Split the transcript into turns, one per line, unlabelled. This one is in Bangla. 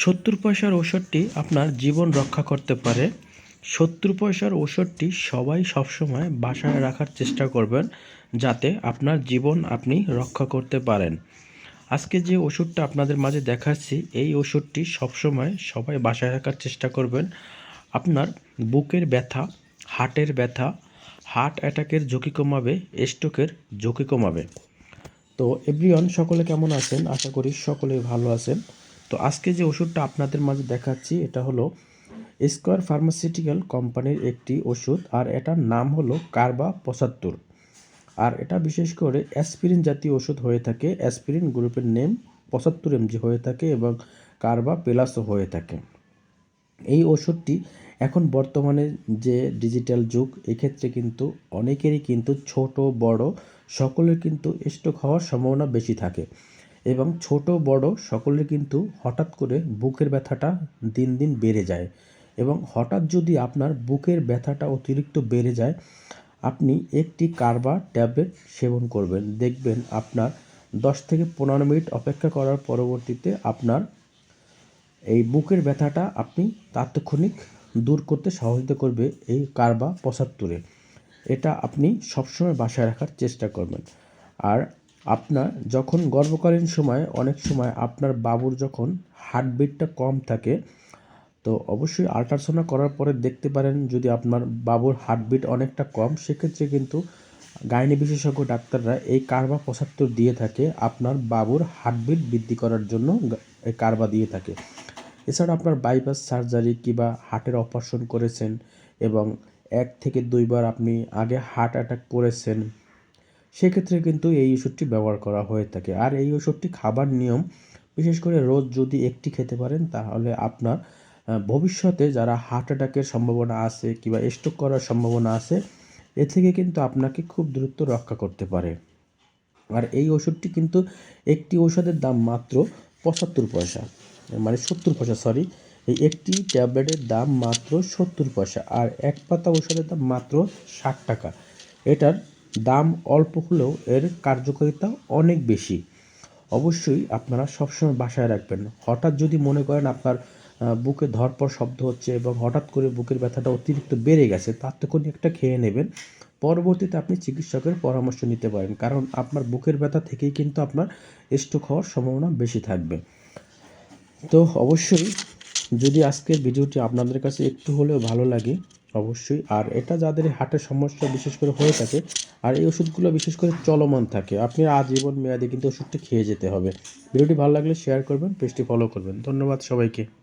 সত্তর পয়সার ওষুধটি আপনার জীবন রক্ষা করতে পারে। সত্তর পয়সার ওষুধটি সবাই সবসময় বাসায় রাখার চেষ্টা করবেন যাতে আপনার জীবন আপনি রক্ষা করতে পারেন। আজকে যে ওষুধটা আপনাদের মাঝে দেখাচ্ছি, এই ওষুধটি সবসময় সবাই বাসায় রাখার চেষ্টা করবেন। আপনার বুকের ব্যথা, হার্টের ব্যথা, হার্ট অ্যাটাকের ঝুঁকি কমাবে, স্ট্রোকের ঝুঁকি কমাবে। তো এভরিওয়ান, সকলে কেমন আছেন? আশা করি সকলেই ভালো আছেন। তো আজকে যে ওষুধটা আপনাদের মাঝে দেখাচ্ছি, এটা হলো স্কোয়ার ফার্মাসিউটিক্যাল কোম্পানির একটি ওষুধ, আর এটার নাম হলো কার্বা পঁচাত্তর। আর এটা বিশেষ করে অ্যাসপিরিন জাতীয় ওষুধ হয়ে থাকে, অ্যাসপিরিন গ্রুপের নেম পঁচাত্তর এমজি হয়ে থাকে এবং কার্বা প্লাসও হয়ে থাকে। এই ওষুধটি এখন বর্তমানে যে ডিজিটাল যুগ, এক্ষেত্রে কিন্তু অনেকেরই কিন্তু ছোট, বড়, সকলের কিন্তু স্ট্রোক হওয়ার সম্ভাবনা বেশি থাকে। এবং ছোট, বড় সকলের কিন্তু হঠাৎ করে বুকের ব্যথাটা দিন দিন বেড়ে যায়। এবং হঠাৎ যদি আপনার বুকের ব্যথাটা অতিরিক্ত বেড়ে যায়, আপনি একটি কার্বা ট্যাবলেট সেবন করবেন। দেখবেন আপনার দশ থেকে পনেরো মিনিট অপেক্ষা করার পরবর্তীতে আপনার এই বুকের ব্যথাটা আপনি তাৎক্ষণিক দূর করতে সহযোগিতা করবে এই কার্বা পঁচাত্তরে। এটা আপনি সবসময় বাসায় রাখার চেষ্টা করবেন। আর আপনার, যখন গর্ভকালীন সময়, অনেক সময় আপনার বাবুর যখন হার্টবিটটা কম থাকে, তো অবশ্যই আল্ট্রাসাউন্ড করার পরে দেখতে পারেন যদি আপনার বাবুর হার্টবিট অনেকটা কম, সেক্ষেত্রে কিন্তু গাইনি বিশেষজ্ঞ ডাক্তাররা এই কার্বা পঁচাত্তর দিয়ে থাকে, আপনার বাবুর হার্টবিট বৃদ্ধি করার জন্য এই কার্বা দিয়ে থাকে। এছাড়া আপনার বাইপাস সার্জারি কিংবা হার্টের অপারেশন করেছেন এবং এক থেকে দুইবার আপনি আগে হার্ট অ্যাটাক করেছেন সেক্ষেত্রে কিন্তু এই ওষুধটি ব্যবহার করা হয়ে থাকে। আর এই ওষুধটি খাবার নিয়ম, বিশেষ করে রোজ যদি একটি খেতে পারেন, তাহলে আপনার ভবিষ্যতে যারা হার্ট অ্যাটাকের সম্ভাবনা আছে কিংবা স্ট্রোক করার সম্ভাবনা আছে, এ থেকে কিন্তু আপনাকে খুব দ্রুত রক্ষা করতে পারে। আর এই ওষুধটি কিন্তু একটি ওষুধের দাম মাত্র পঁচাত্তর পয়সা মানে সত্তর পয়সা সরি এই একটি ট্যাবলেটের দাম মাত্র সত্তর পয়সা, আর এক পাতা ওষুধের দাম মাত্র ষাট টাকা। এটার দাম অল্প হলেও এর কার্যকারিতা অনেক বেশি। অবশ্যই আপনারা সবসময় বাসায় রাখবেন। হঠাৎ যদি মনে করেন আপনার বুকে ধরপর শব্দ হচ্ছে এবং হঠাৎ করে বুকের ব্যথাটা অতিরিক্ত বেড়ে গেছে, তার তখন একটা খেয়ে নেবেন। পরবর্তীতে আপনি চিকিৎসকের পরামর্শ নিতে পারেন, কারণ আপনার বুকের ব্যথা থেকেই কিন্তু আপনার স্ট্রোক হওয়ার সম্ভাবনা বেশি থাকবে। তো অবশ্যই যদি আজকের ভিডিওটি আপনাদের কাছে একটু হলেও ভালো লাগে অবশ্যই। আর এটা যাদের হার্টের সমস্যা বিশেষ করে হয়ে থাকে, আর এই ওষুধগুলো বিশেষ করে চলমান থাকে, আপনি আজীবন মেয়াদে কিন্তু ওষুধটি খেয়ে যেতে হবে। ভিডিওটি ভালো লাগলে শেয়ার করবেন, পেজটি ফলো করবেন। ধন্যবাদ সবাইকে।